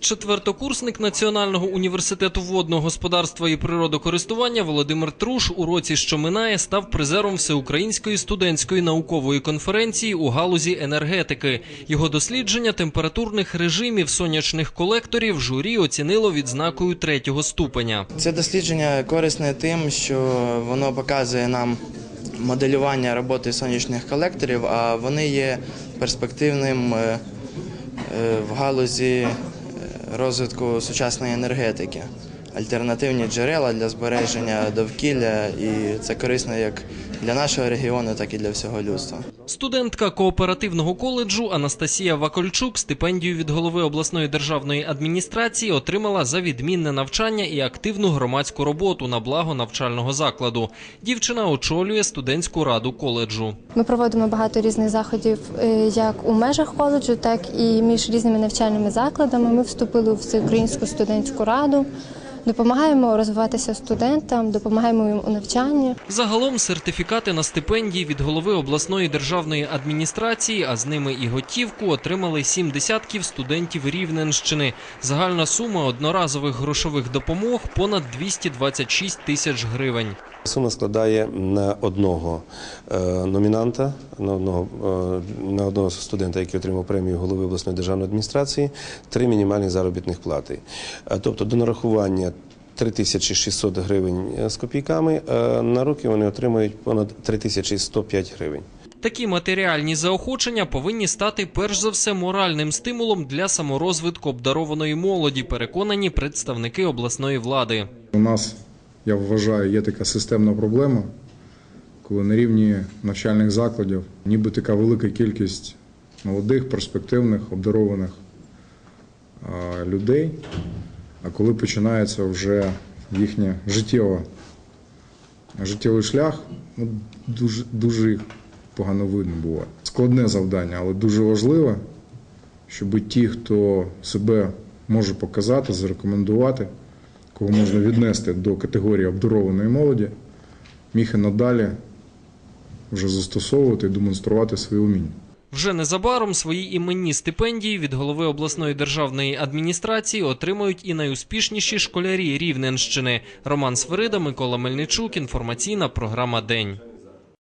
Четвертокурсник Національного університету водного господарства і природокористування Володимир Труш у році, що минає, став призером всеукраїнської студентської наукової конференції у галузі енергетики. Його дослідження температурних режимів сонячних колекторів журі оцінило відзнакою третього ступеня. Це дослідження корисне тим, що воно показує нам моделювання роботи сонячних колекторів, а вони є перспективним е, е, в галузі розвитку сучасної енергетики. Альтернативні джерела для збереження довкілля, і це корисно як для нашого регіону, так і для всього людства. Студентка кооперативного коледжу Анастасія Вакольчук стипендію від голови обласної державної адміністрації отримала за відмінне навчання і активну громадську роботу на благо навчального закладу. Дівчина очолює студентську раду коледжу. Ми проводимо багато різних заходів е, як у межах коледжу, так і між різними навчальними закладами. Ми вступили у всеукраїнську студентську раду, допомагаємо розвиватися студентам, допомагаємо їм у навчанні. Загалом сертифікати на стипендії від голови обласної державної адміністрації, а з ними і готівку, отримали сім десятків студентів Рівненщини. Загальна сума одноразових грошових допомог понад 226 тисяч гривень. Сума складає на одного е, номінанта, на одного, е, на одного студента, який отримав премію голови обласної державної адміністрації, три мінімальні заробітних плати. Е, Тобто до нарахування 3600 гривень з копійками, на руки вони отримують понад 3105 гривень. Такі матеріальні заохочення повинні стати перш за все моральним стимулом для саморозвитку обдарованої молоді, переконані представники обласної влади. У нас, я вважаю, є така системна проблема, коли на рівні навчальних закладів ніби така велика кількість молодих, перспективних, обдарованих людей, а коли починається вже їхнє життєве, життєвий шлях, ну, дуже, дуже погано видно буває. Складне завдання, але дуже важливе, щоб ті, хто себе може показати, зарекомендувати, кого можна віднести до категорії обдарованої молоді, міг і надалі вже застосовувати і демонструвати свої уміння. Вже незабаром свої іменні стипендії від голови обласної державної адміністрації отримають і найуспішніші школярі Рівненщини. Роман Свирида, Микола Мельничук. Інформаційна програма День.